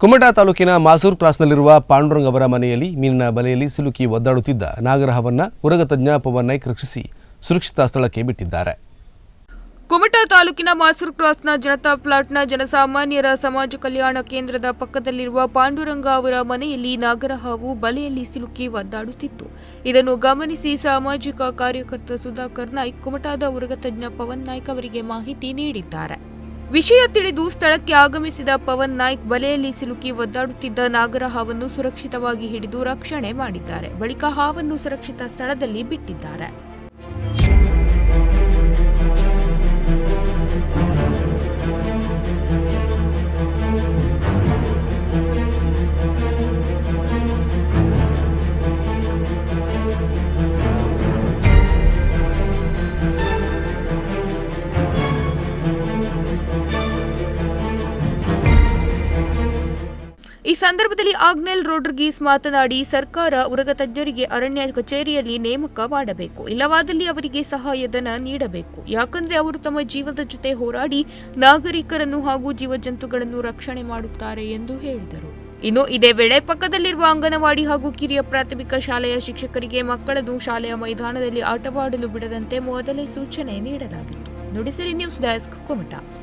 ಕುಮಟಾ ತಾಲೂಕಿನ ಮಾಸೂರ್ ಕ್ರಾಸ್ನಲ್ಲಿರುವ ಪಾಂಡುರಂಗ್ ಅವರ ಮನೆಯಲ್ಲಿ ಮೀನಿನ ಬಲೆಯಲ್ಲಿ ಸಿಲುಕಿ ಒದ್ದಾಡುತ್ತಿದ್ದ ನಾಗರಹವನ್ನ ಉರಗ ತಜ್ಞ ಪವನ್ ನಾಯ್ಕ್ ರಕ್ಷಿಸಿ ಸುರಕ್ಷಿತ ಸ್ಥಳಕ್ಕೆ ಬಿಟ್ಟಿದ್ದಾರೆ. ಕುಮಟಾ ತಾಲೂಕಿನ ಮಾಸೂರ್ ಕ್ರಾಸ್ನ ಜನತಾ ಫ್ಲಾಟ್ನ ಜನಸಾಮಾನ್ಯರ ಸಮಾಜ ಕಲ್ಯಾಣ ಕೇಂದ್ರದ ಪಕ್ಕದಲ್ಲಿರುವ ಪಾಂಡುರಂಗ ಅವರ ಮನೆಯಲ್ಲಿ ನಾಗರಹಾವು ಬಲೆಯಲ್ಲಿ ಸಿಲುಕಿ ಒದ್ದಾಡುತ್ತಿತ್ತು. ಇದನ್ನು ಗಮನಿಸಿ ಸಾಮಾಜಿಕ ಕಾರ್ಯಕರ್ತ ಸುಧಾಕರ್ ನಾಯ್ಕ್, ಕುಮಟಾದ ಉರಗತಜ್ಞ ಪವನ್ ನಾಯ್ಕ್ ಅವರಿಗೆ ಮಾಹಿತಿ ನೀಡಿದ್ದಾರೆ. ವಿಷಯ ತಿಳಿದು ಸ್ಥಳಕ್ಕೆ ಆಗಮಿಸಿದ ಪವನ್ ನಾಯ್ಕ್ ಬಲೆಯಲ್ಲಿ ಸಿಲುಕಿ ಒದ್ದಾಡುತ್ತಿದ್ದ ನಾಗರಹಾವನ್ನು ಸುರಕ್ಷಿತವಾಗಿ ಹಿಡಿದು ರಕ್ಷಣೆ ಮಾಡಿದ್ದಾರೆ. ಬಳಿಕ ಹಾವನ್ನು ಸುರಕ್ಷಿತ ಸ್ಥಳದಲ್ಲಿ ಬಿಟ್ಟಿದ್ದಾರೆ. ಈ ಸಂದರ್ಭದಲ್ಲಿ ಆಗ್ನೆಲ್ ರೋಡ್ರಿಗೀಸ್ ಮಾತನಾಡಿ ಸರ್ಕಾರ ಉರಗ ತಜ್ಞರಿಗೆ ಅರಣ್ಯ ಕಚೇರಿಯಲ್ಲಿ ನೇಮಕ ಮಾಡಬೇಕು. ಇಲ್ಲವಾದಲ್ಲಿ ಅವರಿಗೆ ಸಹಾಯಧನ ನೀಡಬೇಕು. ಯಾಕಂದ್ರೆ ಅವರು ತಮ್ಮ ಜೀವದ ಜೊತೆ ಹೋರಾಡಿ ನಾಗರಿಕರನ್ನು ಹಾಗೂ ಜೀವಜಂತುಗಳನ್ನು ರಕ್ಷಣೆ ಮಾಡುತ್ತಾರೆ ಎಂದು ಹೇಳಿದರು. ಇನ್ನು ಇದೇ ವೇಳೆ ಪಕ್ಕದಲ್ಲಿರುವ ಅಂಗನವಾಡಿ ಹಾಗೂ ಕಿರಿಯ ಪ್ರಾಥಮಿಕ ಶಾಲೆಯ ಶಿಕ್ಷಕರಿಗೆ ಮಕ್ಕಳನ್ನು ಶಾಲೆಯ ಮೈದಾನದಲ್ಲಿ ಆಟವಾಡಲು ಬಿಡದಂತೆ ಮೊದಲೇ ಸೂಚನೆ ನೀಡಲಾಗಿತ್ತು. Nudisiri news desk Kumta.